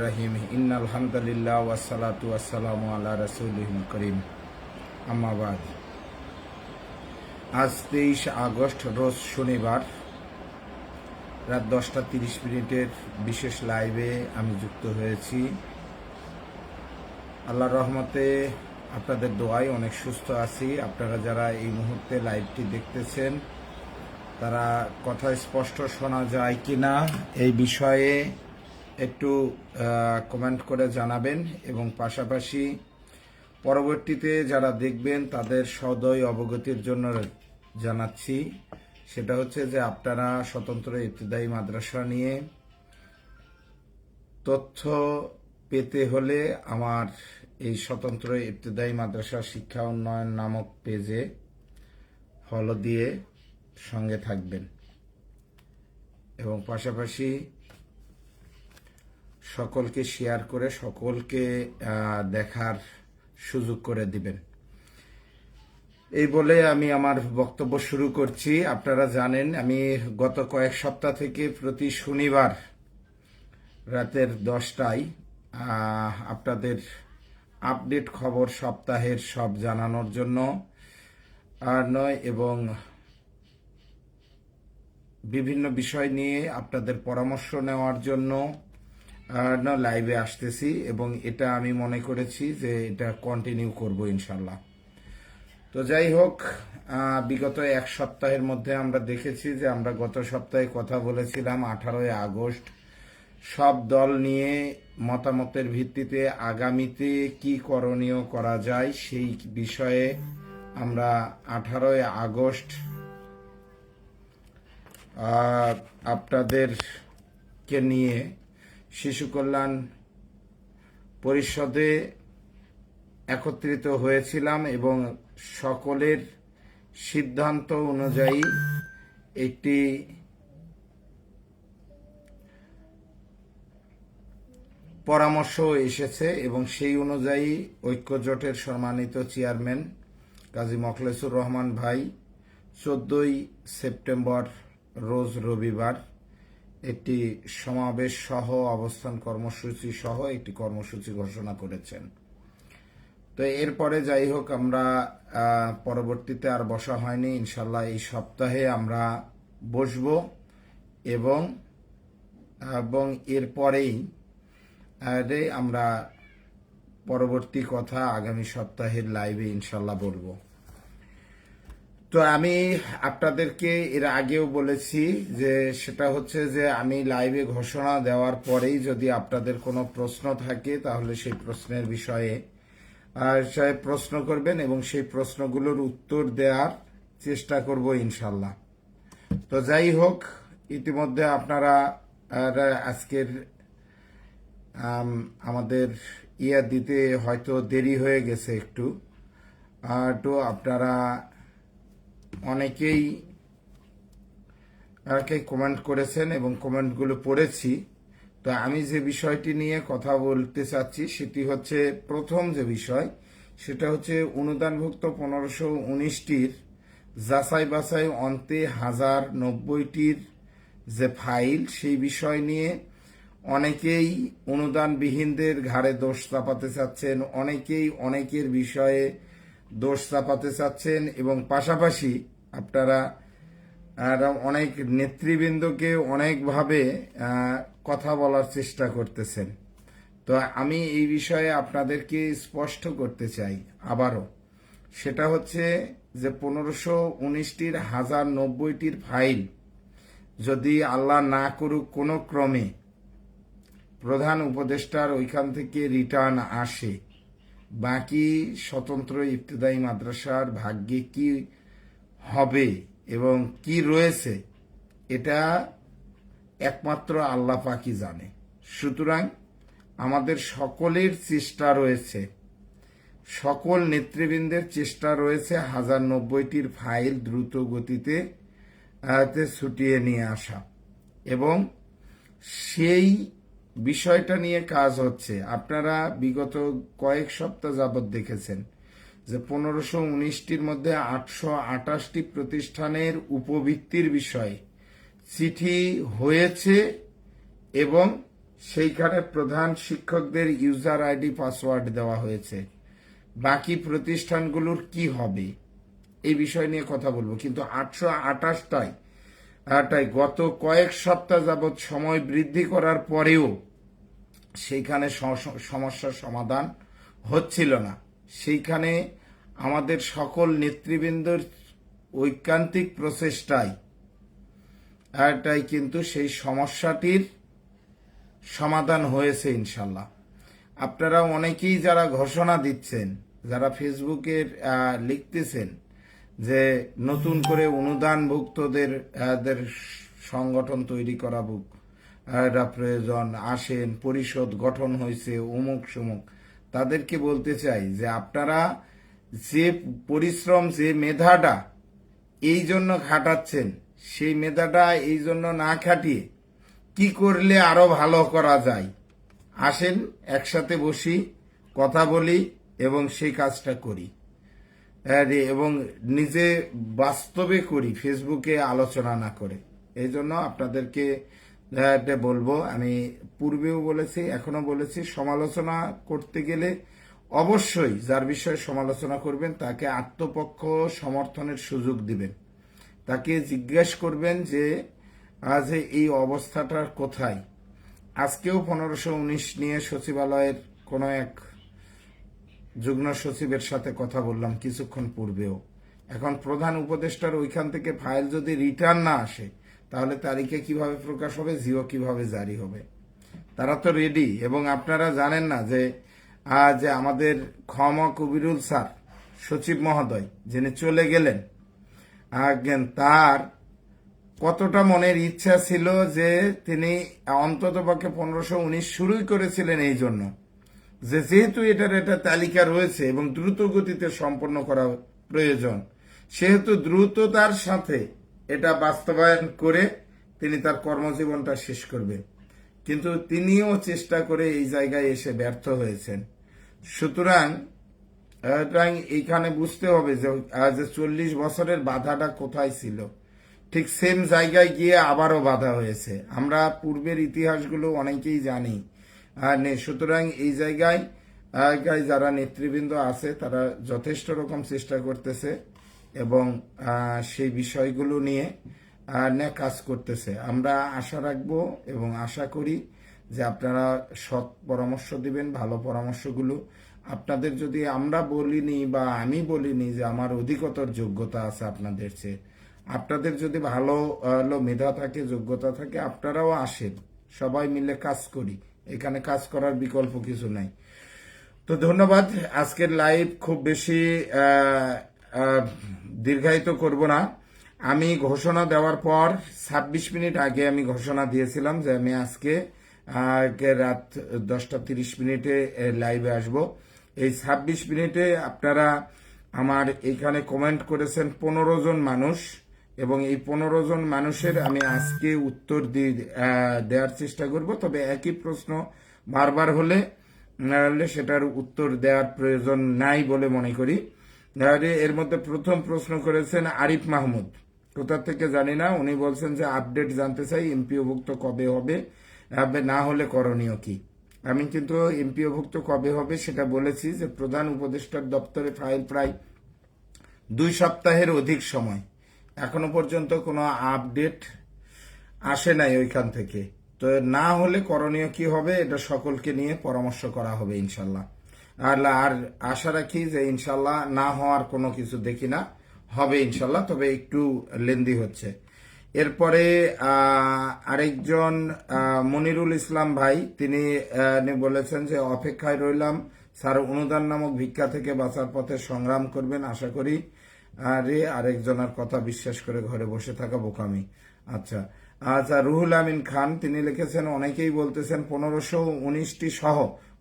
রহিম। ইন্নাল করিম। আজ আগস্ট, রোজ শনিবার, রাত দশটা তিরিশ মিনিটের বিশেষ লাইভে আমি যুক্ত হয়েছি। আল্লাহ রহমতে আপনাদের দোয়ায় অনেক সুস্থ আছি। আপনারা যারা এই মুহূর্তে লাইভটি দেখতেছেন তারা কথা স্পষ্ট শোনা যায় কি না এই বিষয়ে একটু কমেন্ট করে জানাবেন এবং পাশাপাশি পরবর্তীতে যারা দেখবেন তাদের সদয় অবগতির জন্য জানাচ্ছি। সেটা হচ্ছে যে আপনারা স্বতন্ত্র ইবতদায়ী মাদ্রাসা নিয়ে তথ্য পেতে হলে আমার এই স্বতন্ত্র ইবতদায়ী মাদ্রাসা শিক্ষা উন্নয়ন নামক পেজে ফলো দিয়ে সঙ্গে থাকবেন। এবং পাশাপাশি সকলকে শেয়ার করে সকলকে দেখার সুযোগ করে দিবেন। এই বলে আমি আমার বক্তব্য শুরু করছি। আপনারা জানেন, আমি গত কয়েক সপ্তাহ থেকে প্রতি শনিবার রাতের দশটায় আপনাদের আপডেট খবর সপ্তাহের সব জানানোর জন্য, আর নয়, এবং বিভিন্ন বিষয় নিয়ে আপনাদের পরামর্শ নেওয়ার জন্য লাইভে আসতেছি এবং এটা আমি মনে করেছি যে এটা কন্টিনিউ করব ইনশাল্লাহ তো যাই হোক বিগত এক সপ্তাহের মধ্যে আমরা দেখেছি যে আমরা গত সপ্তাহে কথা বলেছিলাম, আঠারোই আগস্ট। সব দল নিয়ে মতামতের ভিত্তিতে আগামীতে কি করণীয় করা যায় সেই বিষয়ে আমরা আঠারোই আগস্ট আপনাদেরকে নিয়ে শিশু কল্যাণ পরিষদে একত্রিত হয়েছিলাম এবং সকলের সিদ্ধান্ত অনুযায়ী একটি পরামর্শ এসেছে এবং সেই অনুযায়ী ঐক্যজোটের সম্মানিত চেয়ারম্যান কাজী মখলেসুর রহমান ভাই চোদ্দই সেপ্টেম্বর রোজ রবিবার একটি সমাবেশ সহ অবস্থান কর্মসূচি সহ একটি কর্মসূচি ঘোষণা করেছেন। তো এরপরে যাই হোক, আমরা পরবর্তীতে আর বসা হয়নি। ইনশাল্লাহ এই সপ্তাহে আমরা বসবো এবং এবং এরপরেই আমরা পরবর্তী কথা আগামী সপ্তাহের লাইভে ইনশাল্লাহ বলব। তো আমি আপনাদেরকে এর আগেও বলেছি যে সেটা হচ্ছে যে আমি লাইভে ঘোষণা দেওয়ার পরেই যদি আপনাদের কোনো প্রশ্ন থাকে, তাহলে সেই প্রশ্নের বিষয়ে প্রশ্ন করবেন এবং সেই প্রশ্নগুলোর উত্তর দেওয়ার চেষ্টা করব ইনশাল্লাহ। তো যাই হোক, ইতিমধ্যে আপনারা আজকের আমাদের ইয়া দিতে হয়তো দেরি হয়ে গেছে একটু। তো আপনারা অনেকেই কি কমেন্ট করেছেন এবং কমেন্টগুলো পড়েছি। তো আমি যে বিষয়টি নিয়ে কথা বলতে চাচ্ছি, সেটি হচ্ছে প্রথম যে বিষয়, সেটা হচ্ছে অনুদানভুক্ত পনেরোশো উনিশটির যাচাই বাছাই অন্তে হাজার নব্বইটির যে ফাইল, সেই বিষয় নিয়ে অনেকেই অনুদানবিহীনদের ঘাড়ে দোষ চাপাতে চাচ্ছেন, অনেকেই অনেকের বিষয়ে দোষ চাপাতে চাচ্ছেন এবং পাশাপাশি আপনারা অনেক নেতৃবৃন্দকে অনেকভাবে কথা বলার চেষ্টা করতেছেন। তো আমি এই বিষয়ে আপনাদেরকে স্পষ্ট করতে চাই আবারও। সেটা হচ্ছে যে পনেরোশো উনিশটির হাজার নব্বইটির ফাইল যদি আল্লাহ না করুক কোনো ক্রমে প্রধান উপদেষ্টার ওইখান থেকে রিটার্ন আসে বাকি স্বতন্ত্র ইবতদায়ী মাদ্রাসার ভাগ্যে কি হবে এবং কি রয়েছে, এটা একমাত্র আল্লাহ পাকি জানে। সুতরাং আমাদের সকলের চেষ্টা রয়েছে, সকল নেতৃবৃন্দের চেষ্টা রয়েছে হাজার নব্বইটির ফাইল দ্রুত গতিতে ছুটিয়ে নিয়ে আসা। এবং সেই বিষয়টা নিয়ে কাজ হচ্ছে। আপনারা বিগত কয়েক সপ্তাহ যাবৎ দেখেছেন যে পনেরোশো উনিশটির মধ্যে আটশো আটাশটি প্রতিষ্ঠানের উপবৃত্তির বিষয় চিঠি হয়েছে এবং সেইখানে প্রধান শিক্ষকদের ইউজার আইডি, পাসওয়ার্ড দেওয়া হয়েছে। বাকি প্রতিষ্ঠানগুলোর কি হবে, এই বিষয় নিয়ে কথা বলব। কিন্তু আটশো আঠাশটায় আটাই গত কয়েক সপ্তাহ যাবৎ সময় বৃদ্ধি করার পরেও সেইখানে সমস্যার সমাধান হচ্ছিল না। সেইখানে আমাদের সকল নেতৃবৃন্দর ঐকান্তিক প্রচেষ্টায় এটাই কিন্তু সেই সমস্যাটির সমাধান হয়েছে ইনশাল্লাহ। আপনারা অনেকেই যারা ঘোষণা দিচ্ছেন, যারা ফেসবুকের লিখতেছেন যে নতুন করে অনুদানভুক্তদের আহ, দের সংগঠন তৈরি করা বুক। এটা প্রয়োজন আসেন পরিষদ গঠন হয়েছে অমুক সমুক। তাদেরকে বলতে চাই যে আপনারা যে পরিশ্রম যে মেধাটা এই জন্য খাটাচ্ছেন সেই মেধাটা এই জন্য না খাটিয়ে কি করলে আরও ভালো করা যায়? আসেন একসাথে বসি কথা বলি এবং সেই কাজটা করি। এবং নিজে বাস্তবে করি ফেসবুকে আলোচনা না করে। এই জন্য আপনাদেরকে এটা বলব, আমি পূর্বেও বলেছি এখনও বলেছি, সমালোচনা করতে গেলে অবশ্যই যার বিষয়ে সমালোচনা করবেন, তাকে আত্মপক্ষ সমর্থনের সুযোগ দিবেন। তাকে জিজ্ঞেস করবেন যে আজ এই অবস্থাটা কোথায়? আজকেও পনেরোশো উনিশ নিয়ে সচিবালয়ের কোনো এক যুগ্ম সচিবের সাথে কথা বললাম কিছুক্ষণ পূর্বেও। এখন প্রধান উপদেষ্টার ওইখান থেকে ফাইল যদি রিটার্ন না আসে, তাহলে তারিখে কীভাবে প্রকাশ হবে, জিও কীভাবে জারি হবে? তারা তো রেডি এবং আপনারা জানেন না যে যে আমাদের ক্ষমা কবিরুল স্যার, সচিব মহোদয়, যিনি চলে গেলেন তার কতটা মনের ইচ্ছা ছিল যে তিনি অন্তত পক্ষে পনেরোশো উনিশ শুরুই করেছিলেন এই জন্য। যে যেহেতু এটার একটা তালিকা রয়েছে এবং দ্রুত গতিতে সম্পন্ন করা প্রয়োজন, সেহেতু দ্রুততার সাথে এটা বাস্তবায়ন করে তিনি তার কর্মজীবনটা শেষ করবেন। কিন্তু তিনিও চেষ্টা করে এই জায়গায় এসে ব্যর্থ হয়েছেন। সুতরাং এইখানে বুঝতে হবে যে চল্লিশ বছরের বাধাটা কোথায় ছিল। ঠিক সেম জায়গায় গিয়ে আবারও বাধা হয়েছে। আমরা পূর্বের ইতিহাসগুলো অনেকেই জানি। সুতরাং এই জায়গায় যারা নেতৃবৃন্দ আছে, তারা যথেষ্ট রকম চেষ্টা করতেছে এবং সেই বিষয়গুলো নিয়ে কাজ করতেছে। আমরা আশা রাখব এবং আশা করি যে আপনারা সৎ পরামর্শ দিবেন, ভালো পরামর্শগুলো। আপনাদের যদি আমরা বলিনি বা আমি বলিনি যে আমার অধিকতর যোগ্যতা আছে আপনাদের চেয়ে, আপনাদের যদি ভালো মেধা থাকে, যোগ্যতা থাকে, আপনারাও আসেন। সবাই মিলে কাজ করি। এখানে কাজ করার বিকল্প কিছু নাই। তো ধন্যবাদ, আজকের লাইভ খুব বেশি দীর্ঘায়িত করব না। আমি ঘোষণা দেওয়ার পর ২৬ মিনিট আগে আমি ঘোষণা দিয়েছিলাম যে আমি আজকে রাত দশটা তিরিশ মিনিটে লাইভে আসব। এই ২৬ মিনিটে আপনারা আমার এখানে কমেন্ট করেছেন পনেরো জন মানুষ। এবং এই পনেরো জন মানুষের আমি আজকে উত্তর দিয়ে দেওয়ার চেষ্টা করব। তবে একই প্রশ্ন বারবার হলে নাহলে সেটার উত্তর দেওয়ার প্রয়োজন নাই বলে মনে করি। এর মধ্যে প্রথম প্রশ্ন করেছেন আরিফ মাহমুদ। কোথা থেকে জানি না, উনি বলছেন যে আপডেট জানতে চাই, এমপিওভুক্ত কবে হবে হবে না হলে করণীয় কি? আমি কিন্তু এমপিওভুক্ত কবে হবে সেটা বলেছি যে প্রধান উপদেষ্টার দপ্তরে ফাইল প্রায় দুই সপ্তাহের অধিক সময়। এখনও পর্যন্ত কোনো আপডেট আসে নাই ওইখান থেকে। তো না হলে করণীয় কি হবে, এটা সকলকে নিয়ে পরামর্শ করা হবে ইনশাল্লাহ। আর আর আশা রাখি যে ইনশাল্লাহ না হওয়ার কোনো কিছু দেখি না, হবে ইনশাল্লাহ, তবে একটু লেন্দি হচ্ছে। এরপরে আরেকজন মনিরুল ইসলাম ভাই তিনি বলেছেন যে, অপেক্ষায় রইলাম, স্যার অনুদান নামক ভিক্ষা থেকে বাঁচার পথে সংগ্রাম করবেন, আশা করি আরে আরেকজনের কথা বিশ্বাস করে ঘরে বসে থাকা বোকামি। আচ্ছা আচ্ছা রুহুল আমিন খান, তিনি লিখেছেন, অনেকেই বলতেছেন পনেরোশো উনিশটি সহ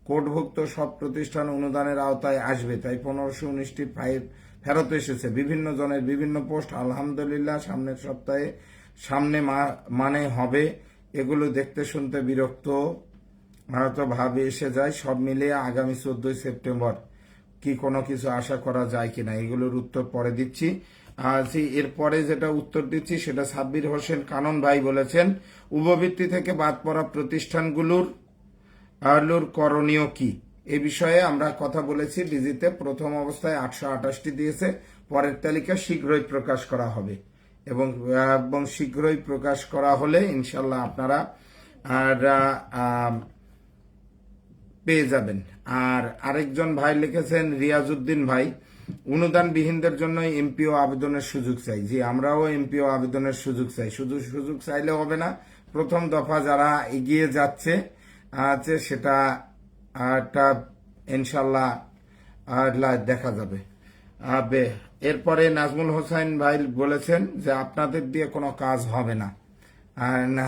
কোডভুক্ত সব প্রতিষ্ঠান অনুদানের আওতায় আসবে, তাই পনেরোশো উনিশটি ফাইল ফেরত এসেছে। বিভিন্ন জনের বিভিন্ন পোস্ট, আলহামদুলিল্লাহ, সামনের সপ্তাহে সামনে মানে হবে। এগুলো দেখতে শুনতে বিরক্ত ভাবে এসে যায়, সব মিলিয়ে আগামী চোদ্দই সেপ্টেম্বর। কি কোনো কিছু আশা করা যায় কিনা, এগুলোর উত্তর পরে দিচ্ছি। এরপরে যেটা উত্তর দিচ্ছি, সেটা সাব্বির হোসেন কানন ভাই বলেছেন উপবৃত্তি থেকে বাদ পড়া প্রতিষ্ঠানগুলোর করণীয় কি? এ বিষয়ে আমরা কথা বলেছি ডিজিতে প্রথম অবস্থায় আটশো আঠাশটি দিয়েছে, পরের তালিকা শীঘ্রই প্রকাশ করা হবে। এবং এবং শীঘ্রই প্রকাশ করা হলে ইনশাল্লাহ আপনারা, আর পেয়ে যাবেন। আর আরেকজন ভাই লিখেছেন, রিয়াজউদ্দিন ভাই, অনুদানবিহীনদের জন্য এমপিও আবেদনের সুযোগ চাই। জি, আমরাও এমপিও আবেদনের সুযোগ চাই। শুধু সুযোগ চাইলে হবে না, প্রথম দফা যারা এগিয়ে যাচ্ছে, আছে, সেটা একটা ইনশাল্লাহ দেখা যাবে। এরপরে নাজমুল হোসাইন ভাই বলেছেন যে, আপনাদের দিয়ে কোনো কাজ হবে না। না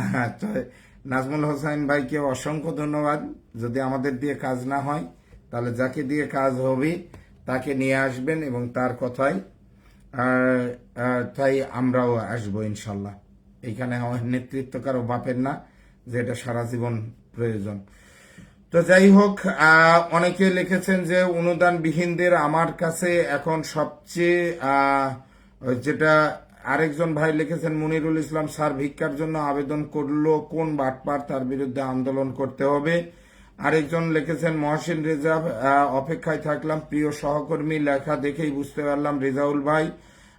নাজমুল হোসেন ভাইকে অসংখ্য ধন্যবাদ। যদি আমাদের দিয়ে কাজ না হয়, তাহলে যাকে দিয়ে কাজ হবে, তাকে নিয়ে আসবেন এবং তার কথাই তাই আমরাও আসব ইনশাল্লাহ। এখানে আমার নেতৃত্ব কারও বাপের না, যে এটা সারা জীবন প্রয়োজন। তো যাই হোক অনেকে লিখেছেন যে অনুদানবিহীনদের আমার কাছে এখন সবচেয়ে যেটা আরেকজন ভাই লিখেছেন, মুনিরুল ইসলাম স্যার ভিক্ষার জন্য আবেদন করল, কোন বাটপার তার বিরুদ্ধে আন্দোলন করতে হবে? আরেকজন লিখেছেন, মহসিন রেজা অপেক্ষায় থাকলাম, প্রিয় সহকর্মী, লেখা দেখেই বুঝতে পারলাম, রেজাউল ভাই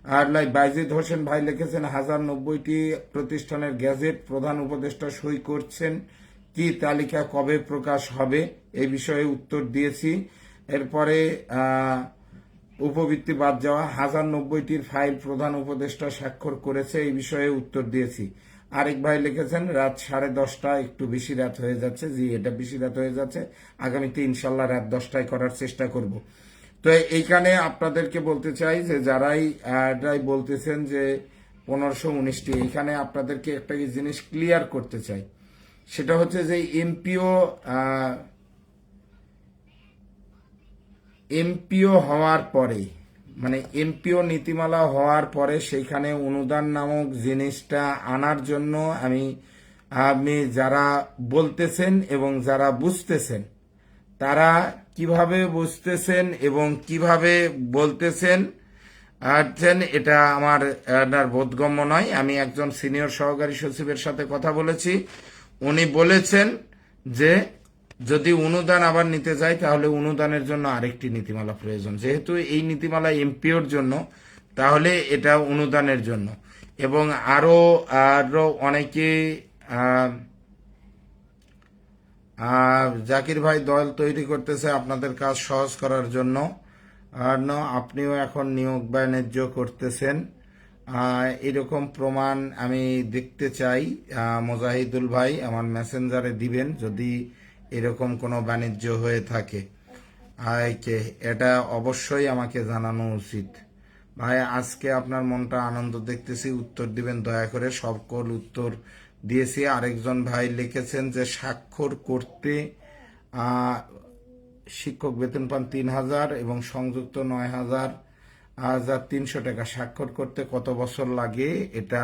আর লাই বাইজিদ হোসেন ভাই লিখেছেন, হাজার নব্বইটি প্রতিষ্ঠানের গ্যাজেট প্রধান উপদেষ্টা সই করছেন, কি তালিকা কবে প্রকাশ হবে? এই বিষয়ে উত্তর দিয়েছি। এরপরে উপবৃত্তি বাদ যাওয়া হাজার নব্বইটির ফাইল প্রধান উপদেষ্টা স্বাক্ষর করেছে, এই বিষয়ে উত্তর দিয়েছি। আরেক ভাই লিখেছেন, রাত সাড়ে দশটা, একটু বেশি রাত হয়ে যাচ্ছে। জি, এটা বেশি রাত হয়ে যাচ্ছে। আগামীতে ইনশাল্লাহ রাত দশটায় করার চেষ্টা করব। তো এইখানে আপনাদেরকে বলতে চাই যে যারাই যারাই বলতেছেন যে পনেরোশো উনিশটি, এইখানে আপনাদেরকে একটা জিনিস ক্লিয়ার করতে চাই। সেটা হচ্ছে যে এমপিও এমপিও হওয়ার পরে মানে এমপিও নীতিমালা হওয়ার পরে সেইখানে অনুদান নামক জিনিসটা আনার জন্য আমি আপনি যারা বলতেছেন এবং যারা বুঝতেছেন, তারা কীভাবে বুঝতেছেন এবং কীভাবে বলতেছেন আছেন এটা আমার, আপনার বোধগম্য নয়। আমি একজন সিনিয়র সহকারী সচিবের সাথে কথা বলেছি। উনি বলেছেন যে যদি অনুদান আবার নিতে যাই, তাহলে অনুদানের জন্য আরেকটি নীতিমালা প্রয়োজন। যেহেতু এই নীতিমালা এমপিওর জন্য, তাহলে এটা অনুদানের জন্য। এবং আরও আরও অনেকে জাকির ভাই দল তৈরি করতেছে আপনাদের কাজ সহজ করার জন্য। আপনিও এখন নিয়োগ বাণিজ্য করতেছেন। এরকম প্রমাণ আমি দেখতে চাই। মোজাহিদুল ভাই আমার মেসেঞ্জারে দিবেন। যদি এরকম কোনো বাণিজ্য হয়ে থাকে। আয় কে, এটা অবশ্যই আমাকে জানানো উচিত। ভাই, আজকে আপনার মনটা আনন্দ দেখতেছি, উত্তর দিবেন, দয়া করে সকল উত্তর দিয়েছি। আরেকজন ভাই লিখেছেন যে, স্বাক্ষর করতে শিক্ষক বেতন পান তিন হাজার এবং সংযুক্ত নয় হাজার হাজার তিনশো টাকা। স্বাক্ষর করতে কত বছর লাগে? এটা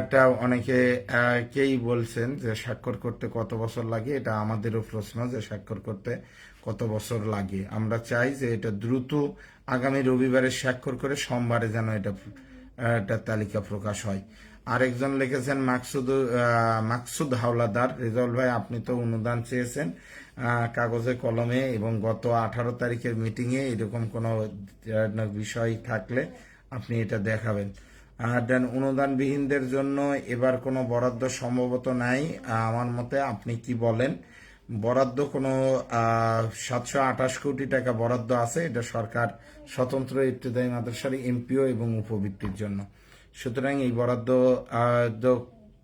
এটা অনেকে কেই বলছেন যে স্বাক্ষর করতে কত বছর লাগে, এটা আমাদেরও প্রশ্ন যে স্বাক্ষর করতে কত বছর লাগে। আমরা চাই যে এটা দ্রুত আগামী রবিবারে স্বাক্ষর করে সোমবারে যেন এটা একটা তালিকা প্রকাশ হয়। আরেকজন লিখেছেন, মাকসুদ মাকসুদ হাওলাদার। রেজাউল ভাই, আপনি তো অনুদান চেয়েছেন কাগজে কলমে এবং গত আঠারো তারিখের মিটিংয়ে এরকম কোনো বিষয় থাকলে আপনি এটা দেখাবেন। দেন অনুদানবিহীনদের জন্য এবার কোনো বরাদ্দ সম্ভবত নাই। আমার মতে আপনি কি বলেন? বরাদ্দ কোনো সাতশো আঠাশ কোটি টাকা বরাদ্দ আছে। এটা সরকার স্বতন্ত্র ইত্তেদায়ী মাদ্রাসার এমপিও এবং উপবৃত্তির জন্য। সুতরাং এই বরাদ্দ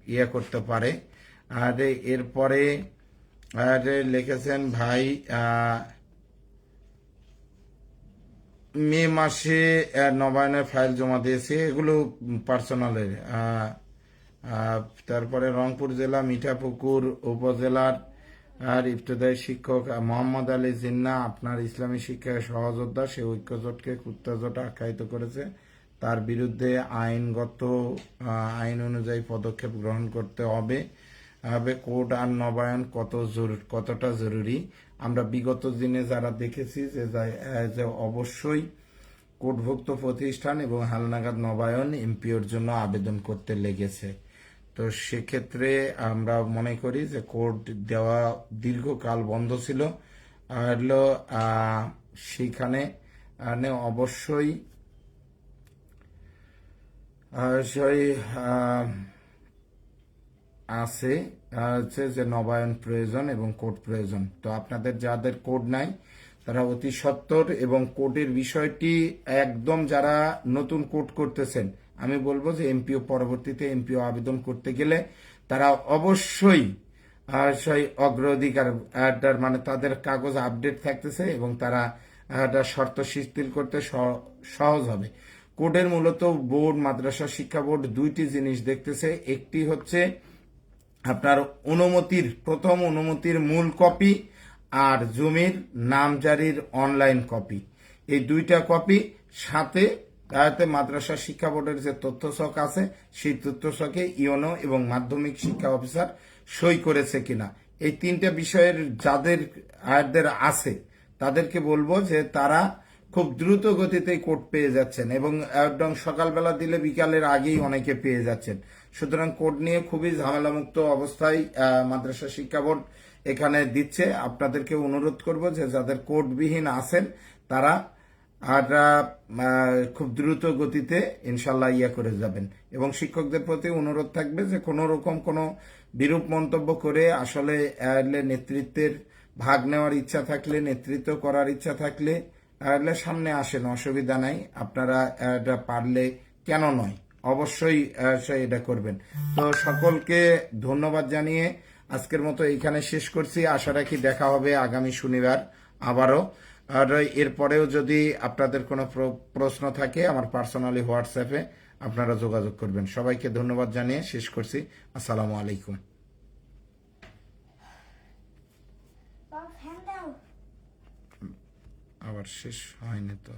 ইয়ে করতে পারে। আর এরপরে, আর লিখেছেন ভাই মে মাসে নবায়নের ফাইল জমা দিয়েছে। এগুলো পার্সোনালের তারপরে রংপুর জেলা, মিঠাপুকুর উপজেলার, আর ইবতদায়ী শিক্ষক মোহাম্মদ আলী জিন্না আপনার ইসলামী শিক্ষায় সহযোদ্ধা। সে ঐক্যজোটকে কুত্তাজোট আখ্যায়িত করেছে। তার বিরুদ্ধে আইনগত আইন অনুযায়ী পদক্ষেপ গ্রহণ করতে হবে। কোড আর নবায়ন কত জরুর- কতটা জরুরি? আমরা বিগত দিনে যারা দেখেছি যে যে অবশ্যই কোটভুক্ত প্রতিষ্ঠান এবং হালনাগাদ নবায়ন এমপিওর জন্য আবেদন করতে লেগেছে। তো সেক্ষেত্রে আমরা মনে করি যে কোর্ট দেওয়া দীর্ঘকাল বন্ধ ছিল। সেখানে অবশ্যই আছে। হচ্ছে যে নবায়ন প্রয়োজন এবং কোড প্রয়োজন। তো আপনাদের যাদের কোড নাই, তারা অতি সত্বর এবং কোডের বিষয়টি একদম যারা নতুন কোড করতেছেন, আমি বলব যে এমপিও পরবর্তীতে এমপিও আবেদন করতে গেলে তারা অবশ্যই অগ্রাধিকার মানে তাদের কাগজ আপডেট থাকতেছে এবং তারা শর্ত শিথিল করতে সহজ হবে। কোডের মূলত বোর্ড, মাদ্রাসা শিক্ষা বোর্ড দুইটি জিনিস দেখতেছে। একটি হচ্ছে আপনার অনুমতির, প্রথম অনুমতির মূল কপি আর জমির নামজারির অনলাইন কপি। এই দুইটা কপি সাথে তাতে মাদ্রাসা শিক্ষা বোর্ডের যে তথ্যশক আছে, সেই তথ্যশকে ইওনো এবং মাধ্যমিক শিক্ষা অফিসার সই করেছে কিনা। এই তিনটা বিষয়ের যাদের আয়াতদের আছে, তাদেরকে বলব যে তারা খুব দ্রুত গতিতে কোর্ট পেয়ে যাচ্ছেন এবং একদম সকালবেলা দিলে বিকালের আগেই অনেকে পেয়ে যাচ্ছেন। সুতরাং কোর্ট নিয়ে খুবই ঝামেলামুক্ত অবস্থায় মাদ্রাসা শিক্ষা বোর্ড এখানে দিচ্ছে। আপনাদেরকে অনুরোধ করব যে যাদের কোর্টবিহীন আছেন তারা আর খুব দ্রুত গতিতে ইনশাল্লাহ ইয়া করে যাবেন। এবং শিক্ষকদের প্রতি অনুরোধ থাকবে যে কোনো রকম কোনো বিরূপ মন্তব্য করে আসলে নেতৃত্বের ভাগ নেওয়ার ইচ্ছা থাকলে, নেতৃত্ব করার ইচ্ছা থাকলে সামনে আসেন, অসুবিধা নাই। আপনারা পারলে কেন নয়? অবশ্যই এটা করবেন। তো সকলকে ধন্যবাদ জানিয়ে আজকের মতো এইখানে শেষ করছি। আশা রাখি দেখা হবে আগামী শনিবার আবারও। আর এরপরেও যদি আপনাদের কোনো প্র- প্রশ্ন থাকে আমার পার্সোনালি হোয়াটসঅ্যাপে আপনারা যোগাযোগ করবেন। সবাইকে ধন্যবাদ জানিয়ে শেষ করছি। আসসালামু আলাইকুম। আবার শেষ হয়নি তো।